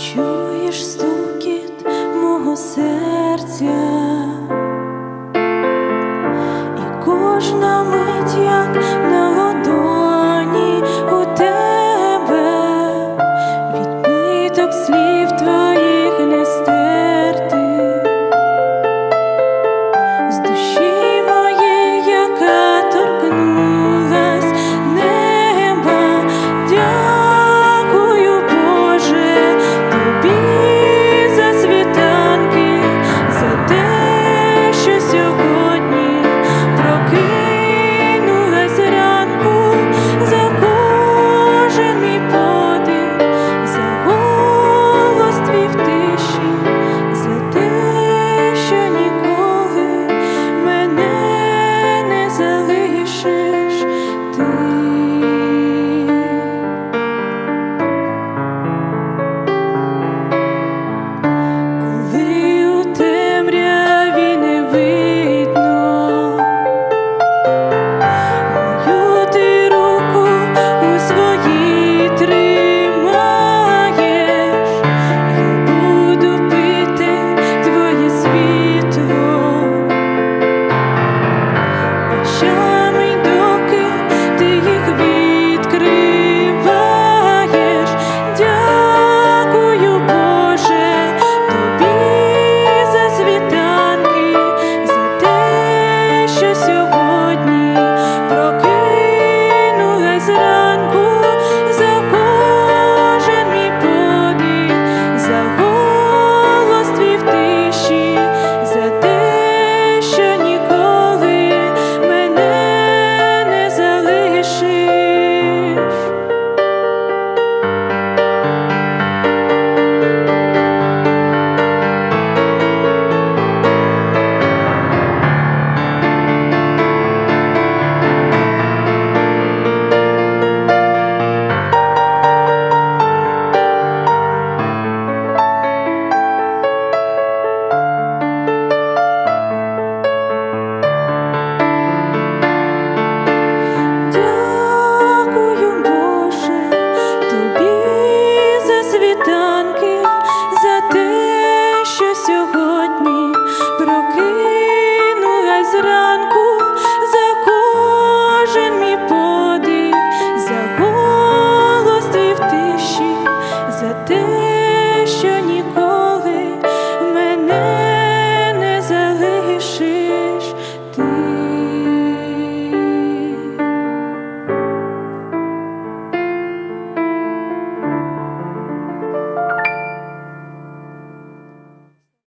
чуєш стукіт мого серця, і кожна мить як на